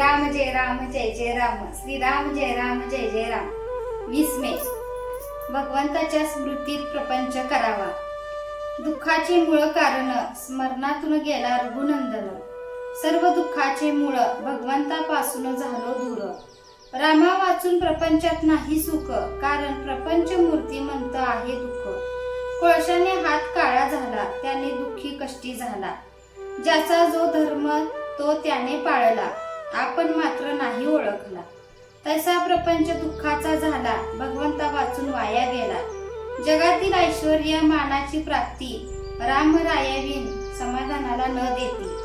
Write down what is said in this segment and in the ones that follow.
राम जय राम जय जय राम. श्रीराम जय राम जय जय राम. वीस मे. भगवंताच्या स्मृतीत प्रपंच करावा. दुःखाचे मूळ कारण स्मरणातून गेला रघुनंदन. सर्व दुःखाचे मूळ भगवंतापासून झालो दूर रामा वाचून प्रपंचात नाही सुख कारण प्रपंच मूर्तिमंत आहे दुःख. कोळशाने हात काळा झाला त्याने दुःखी कष्टी झाला. ज्याचा जो धर्म तो त्याने पाळला. आपण मात्र नाही ओळखला. तसा प्रपंच दुःखाचा झाला भगवंता वाचून वाया गेला. जगातील ऐश्वर मानाची प्राप्ती रामरायाविन समाधानाला न देती.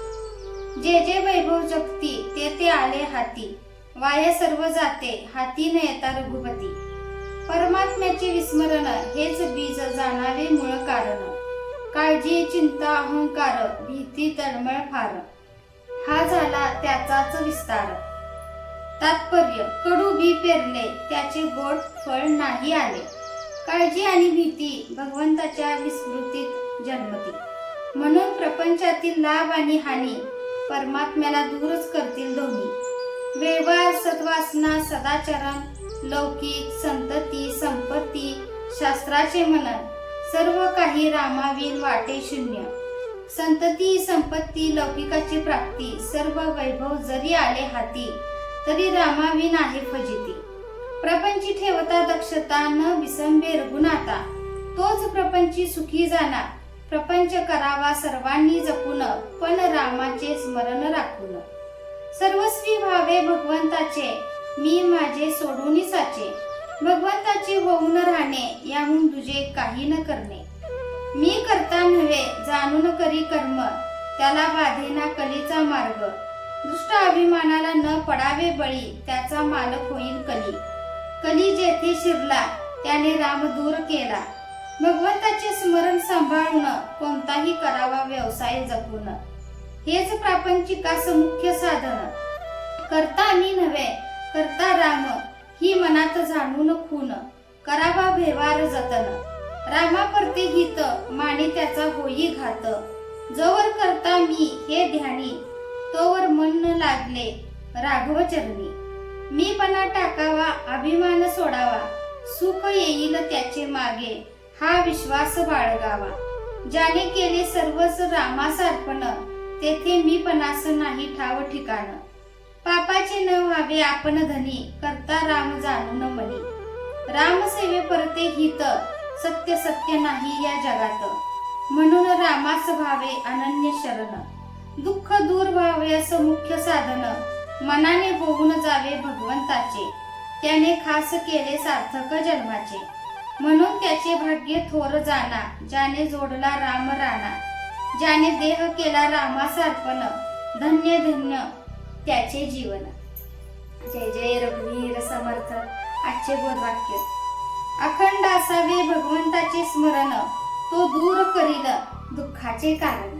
जे जे वैभव जगती ते ते आले हाती. वाया सर्व जाते हाती न येता रघुपती. परमात्म्याचे विस्मरण हेच बीज जाणावे मूळ कारण. काळजी चिंता अहंकार भीती तळमळ फार. हा झाला त्याचाच विस्तार. तात्पर्य कडू बी पेरले त्याचे गोड फळ नाही आले. काळजी आणि भीती भगवंताच्या विस्मृतीत जन्मती. म्हणून प्रपंचातील लाभ आणि हानी परमात्म्याला दूरच करतील दोन्ही. व्यवहार सद्वासना सदाचरण लौकिक संतती संपत्ती शास्त्राचे मनन सर्व काही रामाविन वाटे शून्य. संतती संपत्ती लौकिकाची प्राप्ती सर्व वैभव जरी आले हाती तरी रामावी आहे फजिती. प्रपंची ठेवता दक्षता न विसंबे रघुनाथा. तोच प्रपंची सुखी जाणार. प्रपंच करावा सर्वांनी जपून पण रामाचे स्मरण राखून. सर्वस्वी व्हावे भगवंताचे मी माझे सोडून साचे. भगवंताचे होऊन राहणे याहून तुझे काही न करणे. मी करता नव्हे जाणून करी कर्म. त्याला बाधेना कलीचा मार्ग. दुष्ट अभिमानाला न पडावे बळी त्याचा मालक होईल कली. कली जेथे शिरला त्याने राम दूर केला. भगवंताचे स्मरण सांभाळून कोणताही करावा व्यवसाय जपून. हेच प्रापंचिकास मुख्य साधन. करता मी नव्हे करता राम ही मनात जाणून खून. करावा व्यवहार जतन. रामा करते हित माने त्याचा होई घात. जोवर करता मी हे ध्यानी तोवर मन लागले राघव चरणी. मी पणा टाकावा अभिमान सोडावा सुख येईल त्याचे मागे हा विश्वास बाळगावा. ज्याने केले सर्वच रामास अर्पण तेथे मी पणास नाही ठाव ठिकाण. पापाचे न व्हावे आपण धनी करता राम जाणून मनी. राम सेवे परते हित सत्य सत्य नाही या जगात. म्हणून रामास भावे अनन्य शरण. दुःख दूर व्हावे असं मुख्य साधन. मनाने होऊन जावे भगवंताचे. त्याने खास केले सार्थक जन्माचे. म्हणून त्याचे भाग्य थोर जाना ज्याने जोडला राम राणा. ज्याने देह केला रामास अर्पण. धन्य धन्य त्याचे जीवन. जय जय रघुवीर समर्थ. आजचे बोधवाक्य. अखंड असावे भगवंताचे स्मरण तो दूर करील दुःखाचे कारण.